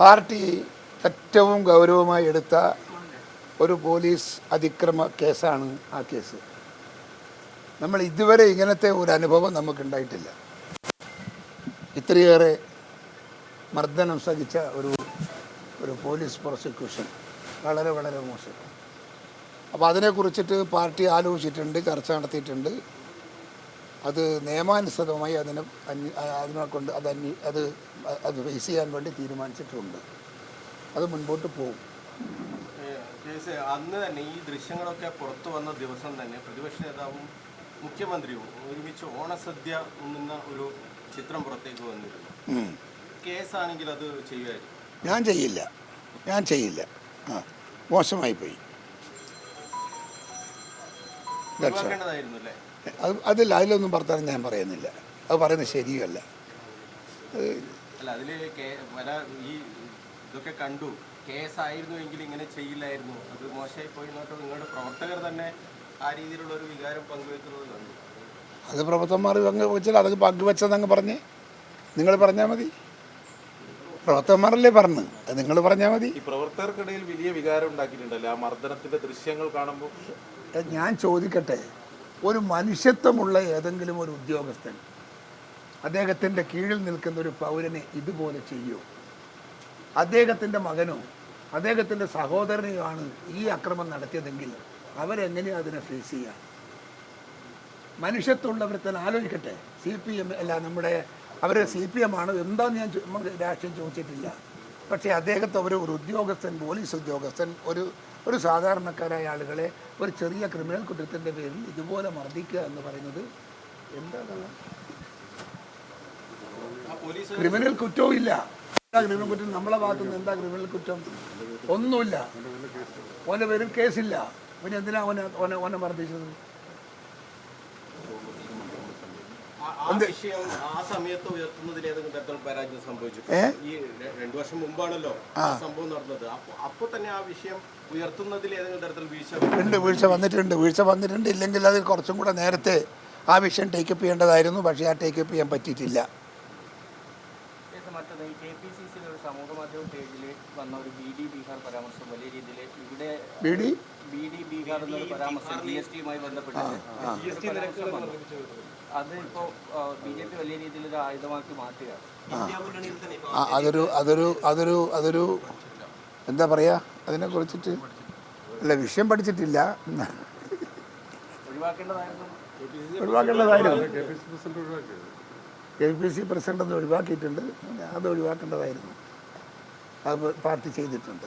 Party ഏറ്റവും ഗൗരവമായി എടുത്ത ഒരു പോലീസ് അതിക്രമ കേസാണ് ആ കേസ്. നമ്മൾ ഇതുവരെ ഇങ്ങനത്തെ ഒരു അനുഭവം നമുക്കുണ്ടായിട്ടില്ല. ഇത്രയേറെ മർദ്ദനം സഹിച്ച ഒരു ഒരു പോലീസ് പ്രോസിക്യൂഷൻ വളരെ വളരെ മോശം. അപ്പോൾ അതിനെക്കുറിച്ചിട്ട് പാർട്ടി ആലോചിച്ചിട്ടുണ്ട് ചർച്ച നടത്തിയിട്ടുണ്ട്. അത് നിയമാനുസൃതമായി അതിനെ അതിനെ കൊണ്ട് അത് അന്വേ അത് അത് ഫേസ് ചെയ്യാൻ വേണ്ടി തീരുമാനിച്ചിട്ടുണ്ട്. അത് മുൻപോട്ട് പോകും കേസ് അന്ന് തന്നെ ഈ ദൃശ്യങ്ങളൊക്കെ പുറത്തു വന്ന ദിവസം തന്നെ പ്രതിപക്ഷ നേതാവും മുഖ്യമന്ത്രിയും ഒരുമിച്ച് ഓണസദ്യ ഉണ്ണുന്ന ഒരു ചിത്രം പുറത്തേക്ക് വന്നിരുന്നു. കേസാണെങ്കിൽ അത് ചെയ്യുമായിരുന്നു. ഞാൻ ചെയ്യില്ല. ഞാൻ ചെയ്യില്ല. ആ മോശമായി പോയി. ഒഴിവാക്കേണ്ടതായിരുന്നു അത് അതില്ല അതിലൊന്നും ഭർത്താനം ഞാൻ പറയുന്നില്ല. അത് പറയുന്നത് ശരിയല്ല. ഇതൊക്കെ കണ്ടു. കേസായിരുന്നു എങ്കിൽ ഇങ്ങനെ ചെയ്യില്ലായിരുന്നു. അത് മോശമായി പോയി നിങ്ങളുടെ പ്രവർത്തകർ തന്നെ ആ രീതിയിലുള്ള ഒരു വികാരം പങ്കുവെക്കുന്നത് കണ്ടു. അത് പ്രവർത്തകന്മാർ പങ്കുവെച്ചാൽ അതൊക്കെ പങ്കുവെച്ചതങ്ങ് പറഞ്ഞേ നിങ്ങൾ പറഞ്ഞാൽ മതി. പ്രവർത്തകന്മാരല്ലേ പറഞ്ഞു. അത് നിങ്ങൾ പറഞ്ഞാൽ മതി. ഈ പ്രവർത്തകർക്കിടയിൽ വലിയ വികാരം ഉണ്ടാക്കിയിട്ടുണ്ടല്ലോ? ആ മർദ്ദനത്തിന്റെ ദൃശ്യങ്ങൾ കാണുമ്പോൾ. ഞാൻ ചോദിക്കട്ടെ. ഒരു മനുഷ്യത്വമുള്ള ഏതെങ്കിലും ഒരു ഉദ്യോഗസ്ഥൻ അദ്ദേഹത്തിന്റെ കീഴിൽ നിൽക്കുന്ന ഒരു പൗരനെ ഇതുപോലെ ചെയ്യോ? അദ്ദേഹത്തിന്റെ മകനോ അദ്ദേഹത്തിന്റെ സഹോദരനെയോ ആണ് ഈ അക്രമം നടത്തിയതെങ്കിൽ അവരെങ്ങനെയാണ് അതിനെ ഫേസ് ചെയ്യുക മനുഷ്യത്വമുള്ളവർ തന്നെ ആലോചിക്കട്ടെ. സി പി എം അല്ല നമ്മുടെ അവർ സി പി എം ആണ് എന്താന്ന് ഞാൻ രാഷ്ട്രീയം ചോദിച്ചിട്ടില്ല. പക്ഷേ അദ്ദേഹത്തെ ഒരു ഉദ്യോഗസ്ഥൻ പോലീസ് ഉദ്യോഗസ്ഥൻ ഒരു ഒരു സാധാരണക്കാരായ ആളുകളെ ഒരു ചെറിയ ക്രിമിനൽ കുറ്റത്തിന്റെ പേരിൽ ഇതുപോലെ മർദ്ദിക്കുക എന്ന് പറയുന്നത് എന്താണ് ക്രിമിനൽ കുറ്റവും ഇല്ല. എന്താ ക്രിമിനൽ കുറ്റം? നമ്മളെ ഭാഗത്തു നിന്ന് എന്താ ക്രിമിനൽ കുറ്റം? ഒന്നുമില്ല. ഓന്റെ പേരിൽ കേസില്ല. പിന്നെ എന്തിനാ ഓനെ ഓനെ ഓനെ മർദ്ദിച്ചത്? ആ- ആ ആ സമയത്ത് ഉയർത്തുന്നതിൽ ഏതെങ്കിലും തരത്തിലുള്ള പരാജയം സംഭവിച്ചു. ഈ രണ്ടു വർഷം മുമ്പാണല്ലോ സംഭവം നടന്നത്. അപ്പൊ തന്നെ ആ വിഷയം ഉയർത്തുന്നതിൽ ഏതെങ്കിലും തരത്തിൽ വീഴ്ച ഉണ്ട് വീഴ്ച വന്നിട്ടുണ്ട്. വീഴ്ച വന്നിട്ടുണ്ട് ഇല്ലെങ്കിൽ അത് കുറച്ചും കൂടെ നേരത്തെ ആ വിഷയം ടേക്കപ്പ് ചെയ്യേണ്ടതായിരുന്നു. പക്ഷേ ആ ടേക്കപ്പ് ചെയ്യാൻ പറ്റിയിട്ടില്ല. മറ്റത് കെ പി സി സിയുടെ ഒരു സമൂഹ മാധ്യമ പേജിൽ വന്ന ഒരു ബി ഡി ബീഹാർ പരാമർശം വലിയ രീതിയിൽ ഇവിടെ B D B D Bihar എന്നൊരു പരാമർശം ജി എസ് ടിയുമായി ബന്ധപ്പെട്ട് വന്നു. അത് ഇപ്പോൾ ബി ജെ പി വലിയ രീതിയിൽ ഒരു ആയുധമാക്കി മാറ്റുകയാണ്. അതൊരു അതൊരു അതൊരു അതൊരു എന്താ പറയുക അതിനെക്കുറിച്ചിട്ട് അല്ല വിഷയം പഠിച്ചിട്ടില്ല. ഒഴിവാക്കേണ്ടതായിരുന്നു. ഒഴിവാക്കേണ്ടതായിരുന്നു. കെ പി സി പ്രസിഡന്റ് അത് ഒഴിവാക്കിയിട്ടുണ്ട്. അത് ഒഴിവാക്കേണ്ടതായിരുന്നു. അത് പാർട്ടി ചെയ്തിട്ടുണ്ട്.